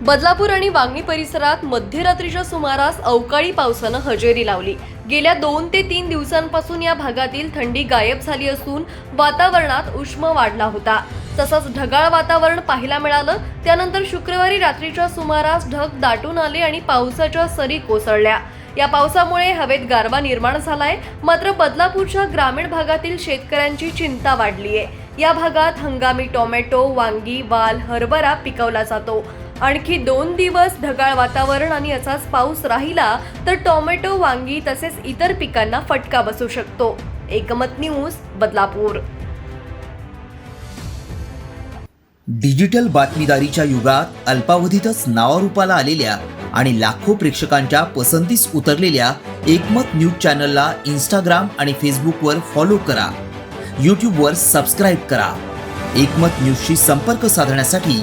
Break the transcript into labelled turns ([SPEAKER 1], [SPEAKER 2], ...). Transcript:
[SPEAKER 1] बदलापूर आणि वांगणी परिसरात मध्यरात्रीच्या सुमारास अवकाळी पावसानं हजेरी लावली. गेल्या दोन ते तीन दिवसांपासून या भागातील थंडी गायब झाली असून वातावरणात उष्म वाढला होता. तसंच ढगाळ वातावरण पाहायला मिळालं. त्यानंतर शुक्रवारी रात्रीच्या सुमारास ढग दाटून आले आणि पावसाच्या सरी कोसळल्या. या पावसामुळे हवेत गारवा निर्माण झालाय. मात्र बदलापूरच्या ग्रामीण भागातील शेतकऱ्यांची चिंता वाढली आहे या भागात हंगामी टोमॅटो वांगी वाल हरभरा पिकवला जातो. आणखी दोन दिवस ढगाळ वातावरण आणि असाच पाऊस राहिला तर टोमॅटो वांगी तसेच इतर पिकांना फटका बसू शकतो. एकमत न्यूज बदलापूर.
[SPEAKER 2] डिजिटल बातमीदारीच्या युगात अल्पावधीतच नावारूपाला आलेल्या आणि लाखो प्रेक्षकांच्या पसंतीस उतरलेल्या एकमत न्यूज चॅनलला इंस्टाग्राम आणि फेसबुकवर फॉलो करा. यूट्यूबवर सबस्क्राईब करा. एकमत न्यूजशी संपर्क साधण्यासाठी